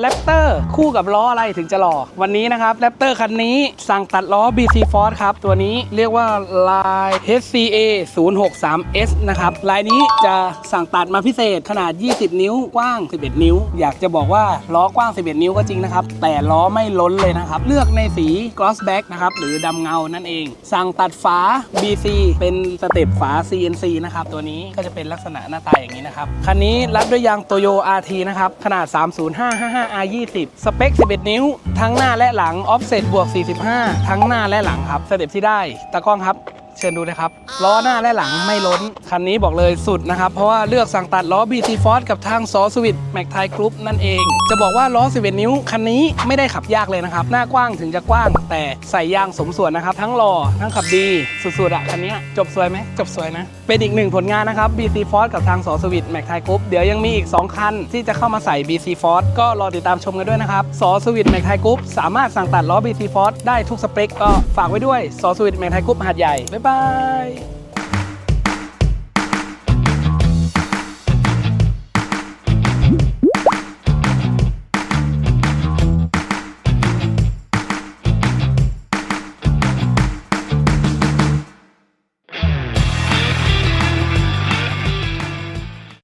แรปเตอร์ คู่กับล้ออะไรถึงจะหล่อ วันนี้นะครับแรปเตอร์คันนี้สั่งตัดล้อ BC Force ครับ ตัวนี้เรียกว่าลาย HCA 063S นะครับลายนี้จะสั่งตัดมาพิเศษขนาด 20 นิ้วกว้าง 11 นิ้ว อยากจะบอกว่าล้อกว้าง 11 นิ้วก็จริงนะครับ แต่ล้อไม่ล้นเลยนะครับ เลือกในสี gloss black นะครับหรือดำเงานั่นเอง สั่งตัดฝา BC เป็นสเต็ปฝา CNC นะครับตัวนี้ก็จะเป็นลักษณะหน้าตาอย่างนี้นะครับคันนี้รับด้วยยางโตโย RT นะครับขนาด 30555R20 สเปค 11 นิ้ว ทั้งหน้าและหลังออฟเซตบวก 45 ทั้งหน้าและหลังครับสเต็ปที่ได้ตากล้องครับ เชิญดูเลยครับล้อหน้าและหลังไม่ล้น คันนี้บอกเลยสุดนะครับ เพราะว่าเลือกสั่งตัดล้อ BT Force กับทางซอสวิตแม็กไทกรุ๊ปนั่นเอง จะบอกว่าล้อ 11 นิ้ว คันนี้ไม่ได้ขับยากเลยนะครับ หน้ากว้างถึงจะกว้าง แต่ใส่ยางสมส่วนนะครับ ทั้งหล่อทั้งขับดีสุดๆอะคันนี้จบสวยไหมจบสวยนะ เป็นอีกหนึ่งผลงานนะครับ BC Force กับทางซอสวิตแม็กไทกรุ๊ปเดี๋ยวยังมีอีก 2 คัน ที่จะเข้ามาใส่ BC Force ก็รอติดตามชมกันด้วยนะครับซอสวิตแม็กไทกรุ๊ปสามารถสั่งตัดล้อ BC Force ได้ทุกสเปคก็ฝากไว้ด้วยซอสวิตแม็กไทกรุ๊ปหาดใหญ่บ๊ายบาย